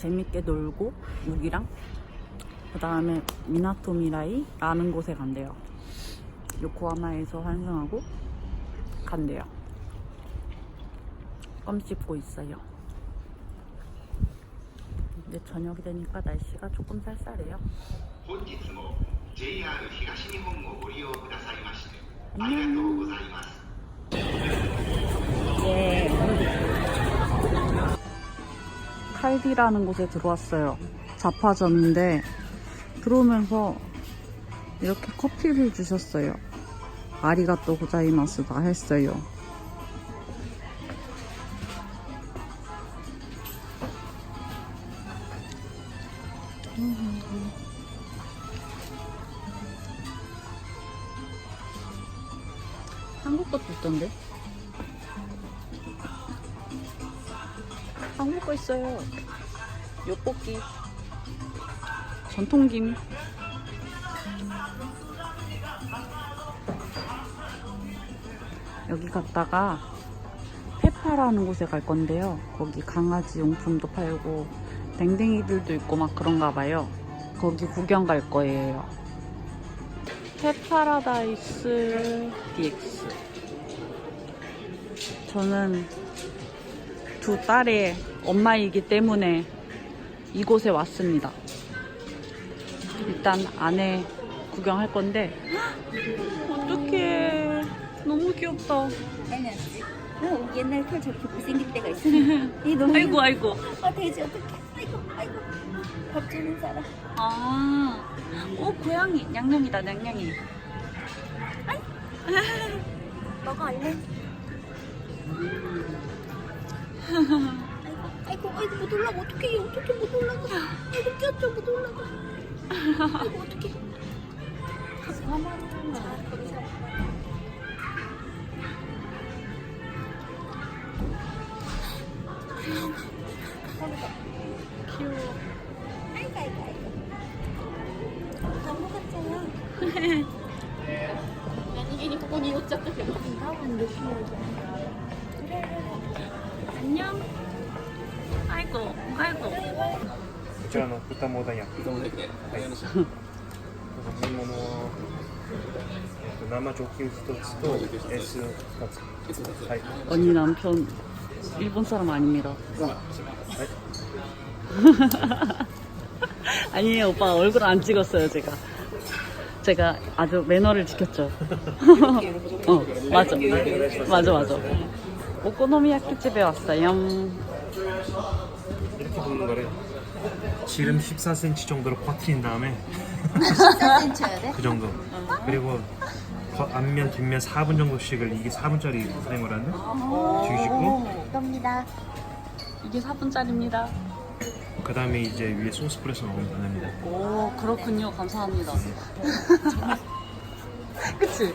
재밌게 놀고 무기랑? 그 다음에 미나토 미라이 라는 곳에 간대요. 요코하마에서 환승하고 간대요. 껌 씹고 있어요. 이제 저녁이 되니까 날씨가 조금 쌀쌀해요. 안녕. 예. 칼디라는 곳에 들어왔어요. 자파점인데 들어오면서 이렇게 커피를 주셨어요. 아리가또 고자이마스다 했어요. 한국 것도 있던데? 한국 거 있어요. 요볶이. 전통김. 여기 갔다가 페파라는 곳에 갈 건데요. 거기 강아지 용품도 팔고 댕댕이들도 있고 막 그런가 봐요. 거기 구경 갈 거예요. 페파라다이스 DX. 저는 두 딸의 엄마이기 때문에 이곳에 왔습니다. 일단 안에 구경할 건데 어떡해 너무 귀엽다 어, 옛날 털 저렇게 못생길 때가 있어. 이 너무 아이고 아이고 아 돼지 어떡해. 아이고 아이고. 밥 주는 사람. 아, 오 고양이 냥냥이다 냥냥이 너가 알래? 아이고 아이고 아이고 못 올라가 어떡해 어떡해 못 올라가. 아이고 뛰었죠 못 올라가. 아이고 어떡해. 가만. 자 거기서. 귀여워 아이고 아이고 아이고. 너무 같잖아. 안녕 아이고 아이고 こちらの豚モダ焼き。はい。飲み物はえっと生ジョッキ一つと S 二つ。はい。 언니 남편 일본 사람 아닙니다 はい。 아니에요 오빠 얼굴 안 찍었어요 제가 제가 아주 매너를 지켰죠 어 맞아 맞아 맞아 오코노미야끼 집에 왔어요 이렇게 붓는 거를 지름 14cm 정도로 퍼트린 다음에 14cm여야 돼? 그 정도. 그리고 겉- 앞면 뒷면 4분 정도씩을 이게 4분짜리 프레임을 하는데 뒤집고 겁니다. 이게 4분짜리입니다 그 다음에 이제 위에 소스 뿌려서 먹으면 됩니다. 오 그렇군요 감사합니다 그치?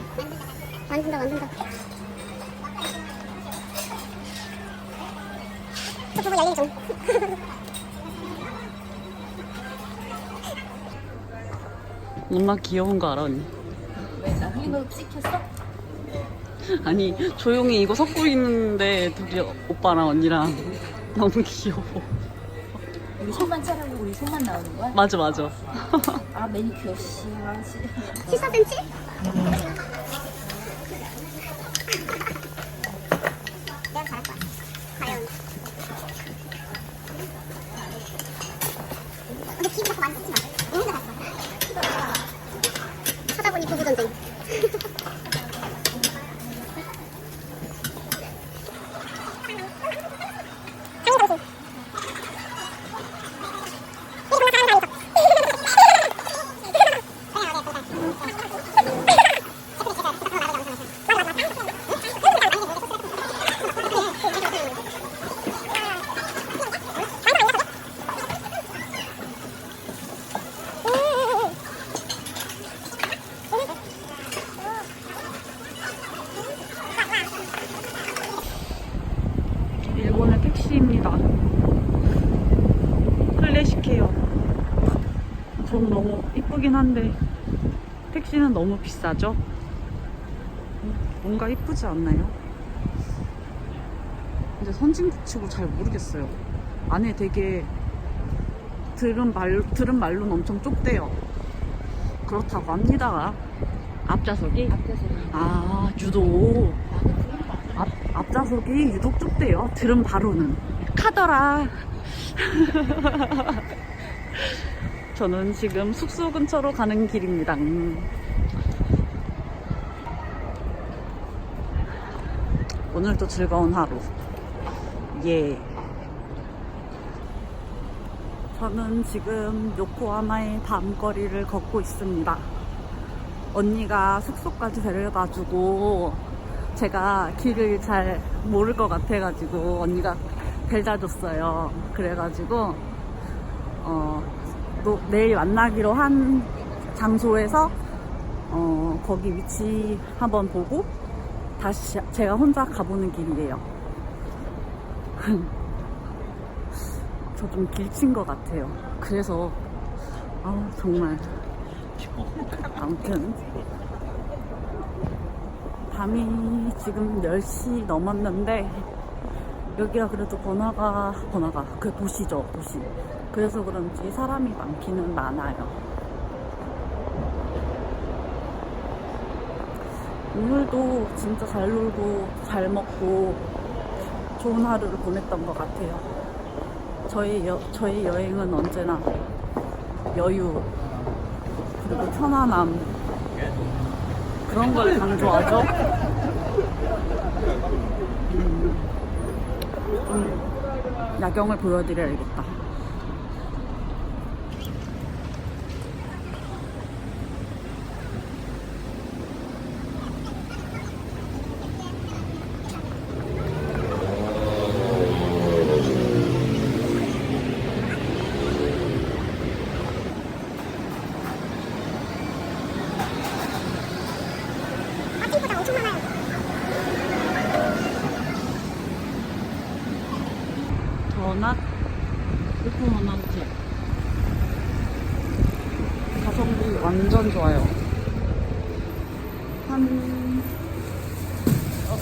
어. 만든다 만든다. 저 보고 열일 좀. 엄마 귀여운 거 알아 언니? 왜 나중에 너 찍혔어? 아니 조용히 이거 섞고 있는데 둘이 오빠랑 언니랑 너무 귀여워 우리 손만 자르고 우리 손만 나오는 거야? 맞아 맞아 아 매니큐어 씨. 아, 씨. 14cm? 내가 잘할 거야. 과연. 근데 기분 자꾸 많이 쓰지 마. 오늘 잘했어. 하다 택시입니다. 클래식해요. 전 너무 이쁘긴 한데 택시는 너무 비싸죠? 뭔가 이쁘지 않나요? 근데 선진국치고 잘 모르겠어요. 안에 되게 들은 말 들은 말로는 엄청 좁대요. 그렇다고 합니다. 앞좌석이? 앞에서 아 유독 앞, 앞좌석이 유독 좁대요. 들은 바로는 카더라. 저는 지금 숙소 근처로 가는 길입니다. 음. 오늘도 즐거운 하루. 예. 저는 지금 요코하마의 밤거리를 걷고 있습니다. 언니가 숙소까지 데려가지고 제가 길을 잘 모를 것 같아가지고 언니가 데려다 줬어요. 그래가지고 어, 또 내일 만나기로 한 장소에서 어, 거기 위치 한번 보고 다시 제가 혼자 가보는 길이에요. 저 좀 길친 것 같아요. 그래서 아 정말 아무튼 밤이 지금 10시 넘었는데 여기가 그래도 번화가 번화가 그 도시죠 도시. 그래서 그런지 사람이 많기는 많아요. 오늘도 진짜 잘 놀고 잘 먹고 좋은 하루를 보냈던 것 같아요. 저희, 여, 저희 여행은 언제나 여유 그리고 편안함 그런 걸 강조하죠. 음, 좀 야경을 보여드려야겠다 엄청 많아요. 전화 요코하마 호텔 가성비 완전 좋아요. 한 어.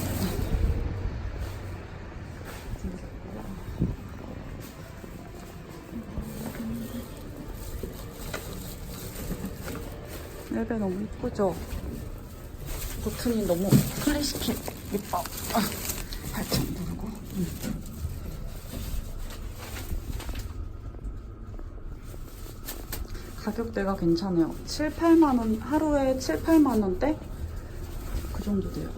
랩에 너무 이쁘죠? 버튼이 너무 클래식해 예뻐 아, 발짝 누르고 음. 가격대가 괜찮아요. 7, 8만원 하루에 7, 8만원대? 그 정도 돼요